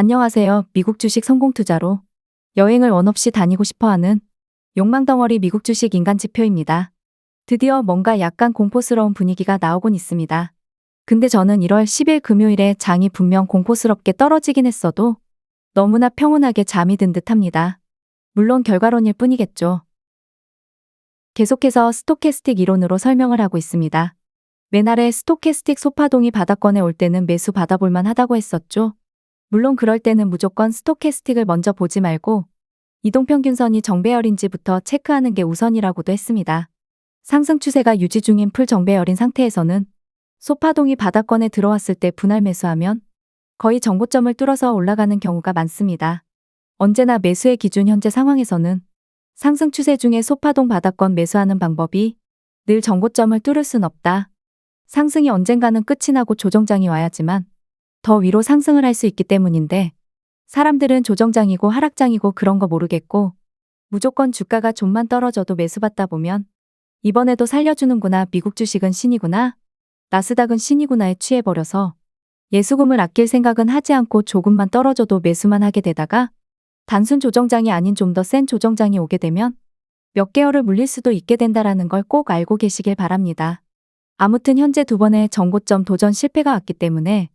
안녕하세요. 미국 주식 성공 투자로 여행을 원 없이 다니고 싶어 하는 욕망덩어리 미국 주식 인간 지표입니다. 드디어 뭔가 약간 공포스러운 분위기가 나오곤 있습니다. 근데 저는 1월 10일 금요일에 장이 분명 공포스럽게 떨어지긴 했어도 너무나 평온하게 잠이 든 듯 합니다. 물론 결과론일 뿐이겠죠. 계속해서 스토캐스틱 이론으로 설명을 하고 있습니다. 맨날에 스토캐스틱 소파동이 바닥권에 올 때는 매수 받아볼만 하다고 했었죠. 물론 그럴 때는 무조건 스토캐스틱을 먼저 보지 말고 이동평균선이 정배열인지부터 체크하는 게 우선이라고도 했습니다. 상승 추세가 유지 중인 풀 정배열인 상태에서는 소파동이 바닥권에 들어왔을 때 분할 매수하면 거의 정고점을 뚫어서 올라가는 경우가 많습니다. 언제나 매수의 기준 현재 상황에서는 상승 추세 중에 소파동 바닥권 매수하는 방법이 늘 정고점을 뚫을 순 없다. 상승이 언젠가는 끝이 나고 조정장이 와야지만 더 위로 상승을 할 수 있기 때문인데 사람들은 조정장이고 하락장이고 그런 거 모르겠고 무조건 주가가 좀만 떨어져도 매수받다 보면 이번에도 살려주는구나 미국 주식은 신이구나 나스닥은 신이구나에 취해버려서 예수금을 아낄 생각은 하지 않고 조금만 떨어져도 매수만 하게 되다가 단순 조정장이 아닌 좀 더 센 조정장이 오게 되면 몇 개월을 물릴 수도 있게 된다라는 걸 꼭 알고 계시길 바랍니다. 아무튼 현재 두 번의 정고점 도전 실패가 왔기 때문에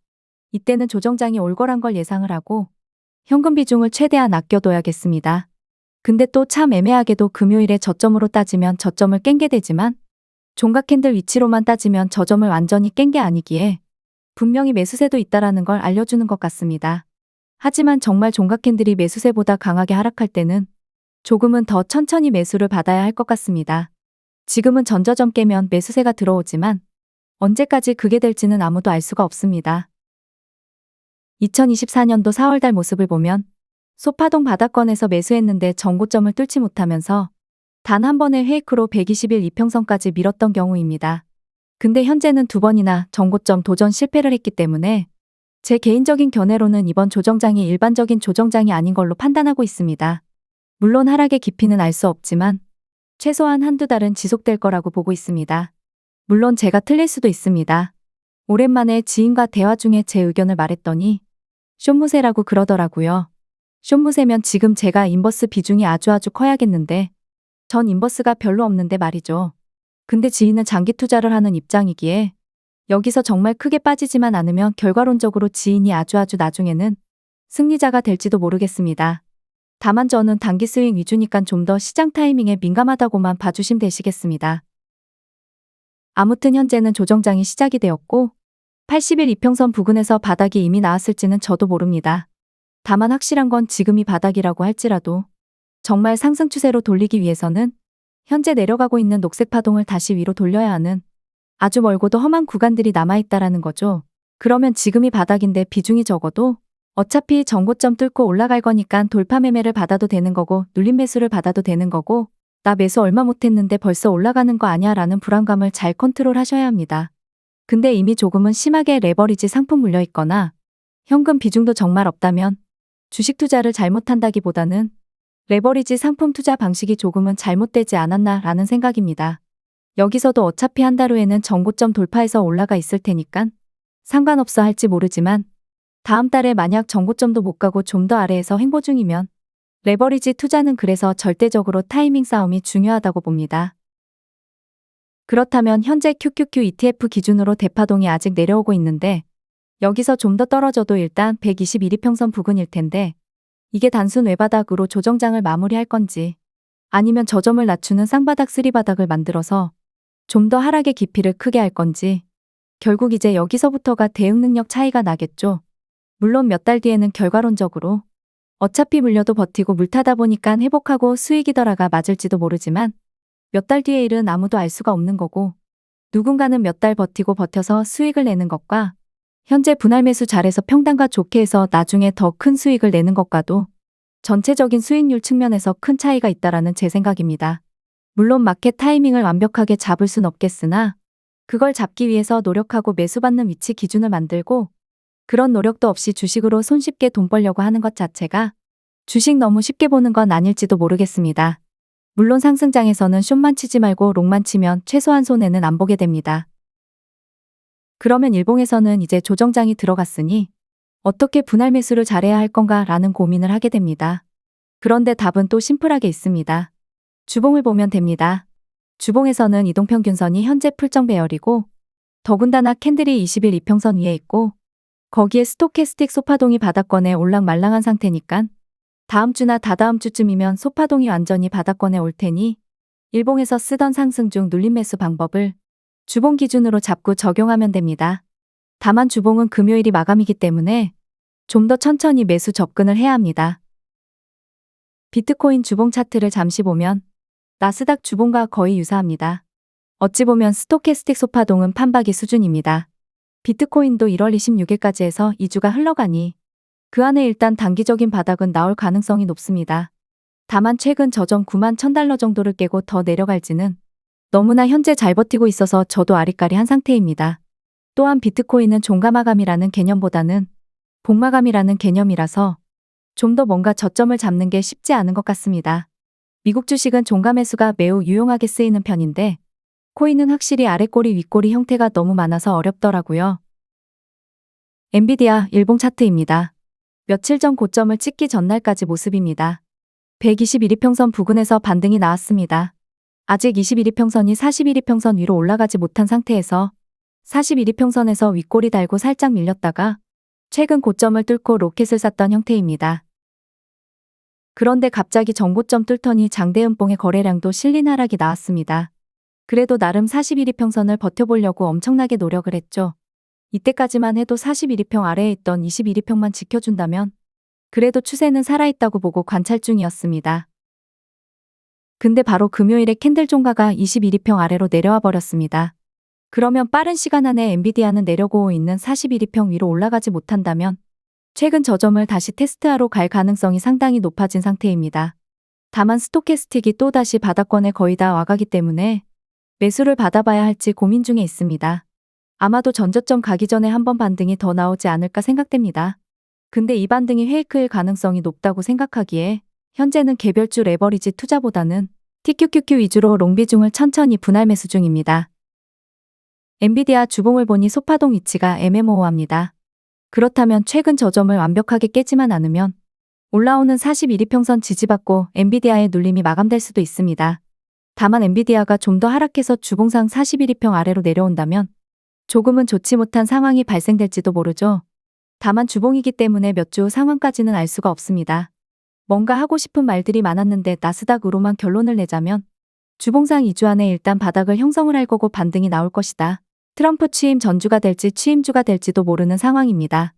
이때는 조정장이 올 거란 걸 예상을 하고 현금 비중을 최대한 아껴둬야겠습니다. 근데 또 참 애매하게도 금요일에 저점으로 따지면 저점을 깬 게 되지만 종각 캔들 위치로만 따지면 저점을 완전히 깬 게 아니기에 분명히 매수세도 있다라는 걸 알려주는 것 같습니다. 하지만 정말 종각 캔들이 매수세보다 강하게 하락할 때는 조금은 더 천천히 매수를 받아야 할 것 같습니다. 지금은 전저점 깨면 매수세가 들어오지만 언제까지 그게 될지는 아무도 알 수가 없습니다. 2024년도 4월달 모습을 보면 소파동 바닥권에서 매수했는데 정고점을 뚫지 못하면서 단 한 번의 회이크로 120일 이평선까지 밀었던 경우입니다. 근데 현재는 두 번이나 정고점 도전 실패를 했기 때문에 제 개인적인 견해로는 이번 조정장이 일반적인 조정장이 아닌 걸로 판단하고 있습니다. 물론 하락의 깊이는 알 수 없지만 최소한 한두 달은 지속될 거라고 보고 있습니다. 물론 제가 틀릴 수도 있습니다. 오랜만에 지인과 대화 중에 제 의견을 말했더니 쇼무세라고 그러더라고요. 쇼무세면 지금 제가 인버스 비중이 아주 아주 커야겠는데 전 인버스가 별로 없는데 말이죠. 근데 지인은 장기 투자를 하는 입장이기에 여기서 정말 크게 빠지지만 않으면 결과론적으로 지인이 아주 아주 나중에는 승리자가 될지도 모르겠습니다. 다만 저는 단기 스윙 위주니까 좀 더 시장 타이밍에 민감하다고만 봐주심 되시겠습니다. 아무튼 현재는 조정장이 시작이 되었고 80일 이평선 부근에서 바닥이 이미 나왔을지는 저도 모릅니다. 다만 확실한 건 지금이 바닥이라고 할지라도 정말 상승 추세로 돌리기 위해서는 현재 내려가고 있는 녹색 파동을 다시 위로 돌려야 하는 아주 멀고도 험한 구간들이 남아있다라는 거죠. 그러면 지금이 바닥인데 비중이 적어도 어차피 정고점 뚫고 올라갈 거니까 돌파 매매를 받아도 되는 거고 눌림 매수를 받아도 되는 거고 나 매수 얼마 못했는데 벌써 올라가는 거 아니야 라는 불안감을 잘 컨트롤 하셔야 합니다. 근데 이미 조금은 심하게 레버리지 상품 물려 있거나 현금 비중도 정말 없다면 주식 투자를 잘못한다기보다는 레버리지 상품 투자 방식이 조금은 잘못되지 않았나 라는 생각입니다. 여기서도 어차피 한 달 후에는 정고점 돌파해서 올라가 있을 테니깐 상관없어 할지 모르지만 다음 달에 만약 정고점도 못 가고 좀 더 아래에서 행보 중이면 레버리지 투자는 그래서 절대적으로 타이밍 싸움이 중요하다고 봅니다. 그렇다면 현재 QQQ ETF 기준으로 대파동이 아직 내려오고 있는데 여기서 좀 더 떨어져도 일단 121이 평선 부근일 텐데 이게 단순 외바닥으로 조정장을 마무리할 건지 아니면 저점을 낮추는 쌍바닥 쓰리바닥을 만들어서 좀 더 하락의 깊이를 크게 할 건지 결국 이제 여기서부터가 대응 능력 차이가 나겠죠. 물론 몇 달 뒤에는 결과론적으로 어차피 물려도 버티고 물타다 보니까 회복하고 수익이더라가 맞을지도 모르지만 몇 달 뒤의 일은 아무도 알 수가 없는 거고 누군가는 몇 달 버티고 버텨서 수익을 내는 것과 현재 분할 매수 잘해서 평단과 좋게 해서 나중에 더 큰 수익을 내는 것과도 전체적인 수익률 측면에서 큰 차이가 있다라는 제 생각입니다. 물론 마켓 타이밍을 완벽하게 잡을 순 없겠으나 그걸 잡기 위해서 노력하고 매수받는 위치 기준을 만들고 그런 노력도 없이 주식으로 손쉽게 돈 벌려고 하는 것 자체가 주식 너무 쉽게 보는 건 아닐지도 모르겠습니다. 물론 상승장에서는 숏만 치지 말고 롱만 치면 최소한 손해는 안 보게 됩니다. 그러면 일봉에서는 이제 조정장이 들어갔으니 어떻게 분할 매수를 잘해야 할 건가 라는 고민을 하게 됩니다. 그런데 답은 또 심플하게 있습니다. 주봉을 보면 됩니다. 주봉에서는 이동평균선이 현재 풀정 배열이고 더군다나 캔들이 20일 이평선 위에 있고 거기에 스토캐스틱 소파동이 바닥권에 올랑말랑한 상태니깐 다음 주나 다다음 주쯤이면 소파동이 완전히 바닥권에 올 테니 일봉에서 쓰던 상승 중 눌림 매수 방법을 주봉 기준으로 잡고 적용하면 됩니다. 다만 주봉은 금요일이 마감이기 때문에 좀 더 천천히 매수 접근을 해야 합니다. 비트코인 주봉 차트를 잠시 보면 나스닥 주봉과 거의 유사합니다. 어찌 보면 스토캐스틱 소파동은 판박이 수준입니다. 비트코인도 1월 26일까지 해서 2주가 흘러가니 그 안에 일단 단기적인 바닥은 나올 가능성이 높습니다. 다만 최근 저점 9만 1000달러 정도를 깨고 더 내려갈지는 너무나 현재 잘 버티고 있어서 저도 아리까리한 상태입니다. 또한 비트코인은 종가마감이라는 개념보다는 복마감이라는 개념이라서 좀 더 뭔가 저점을 잡는 게 쉽지 않은 것 같습니다. 미국 주식은 종가 매수가 매우 유용하게 쓰이는 편인데 코인은 확실히 아래꼬리 윗꼬리 형태가 너무 많아서 어렵더라고요. 엔비디아 일봉 차트입니다. 며칠 전 고점을 찍기 전날까지 모습입니다. 121이평선 부근에서 반등이 나왔습니다. 아직 21이평선이 41이평선 위로 올라가지 못한 상태에서 41이평선에서 윗꼬리 달고 살짝 밀렸다가 최근 고점을 뚫고 로켓을 쐈던 형태입니다. 그런데 갑자기 정고점 뚫더니 장대음봉의 거래량도 실린 하락이 나왔습니다. 그래도 나름 41이평선을 버텨보려고 엄청나게 노력을 했죠. 이때까지만 해도 41이평 아래에 있던 21이평만 지켜준다면 그래도 추세는 살아있다고 보고 관찰 중이었습니다. 근데 바로 금요일에 캔들 종가가 21이평 아래로 내려와 버렸습니다. 그러면 빠른 시간 안에 엔비디아는 내려고 있는 41이평 위로 올라가지 못한다면 최근 저점을 다시 테스트하러 갈 가능성이 상당히 높아진 상태입니다. 다만 스토캐스틱이 또다시 바닥권에 거의 다 와가기 때문에 매수를 받아봐야 할지 고민 중에 있습니다. 아마도 전저점 가기 전에 한 번 반등이 더 나오지 않을까 생각됩니다. 근데 이 반등이 페이크일 가능성이 높다고 생각하기에 현재는 개별주 레버리지 투자보다는 TQQQ 위주로 롱비중을 천천히 분할 매수 중입니다. 엔비디아 주봉을 보니 소파동 위치가 애매모호합니다. 그렇다면 최근 저점을 완벽하게 깨지만 않으면 올라오는 41이평선 지지받고 엔비디아의 눌림이 마감될 수도 있습니다. 다만 엔비디아가 좀 더 하락해서 주봉상 41이평 아래로 내려온다면 조금은 좋지 못한 상황이 발생될지도 모르죠. 다만 주봉이기 때문에 몇 주 상황까지는 알 수가 없습니다. 뭔가 하고 싶은 말들이 많았는데 나스닥으로만 결론을 내자면 주봉상 2주 안에 일단 바닥을 형성을 할 거고 반등이 나올 것이다. 트럼프 취임 전주가 될지 취임주가 될지도 모르는 상황입니다.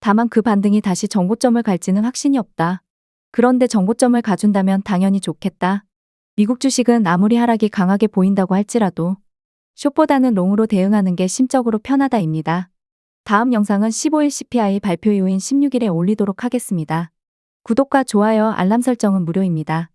다만 그 반등이 다시 정고점을 갈지는 확신이 없다. 그런데 정고점을 가준다면 당연히 좋겠다. 미국 주식은 아무리 하락이 강하게 보인다고 할지라도 숏보다는 롱으로 대응하는 게 심적으로 편하다입니다. 다음 영상은 15일 CPI 발표 이후인 16일에 올리도록 하겠습니다. 구독과 좋아요, 알람 설정은 무료입니다.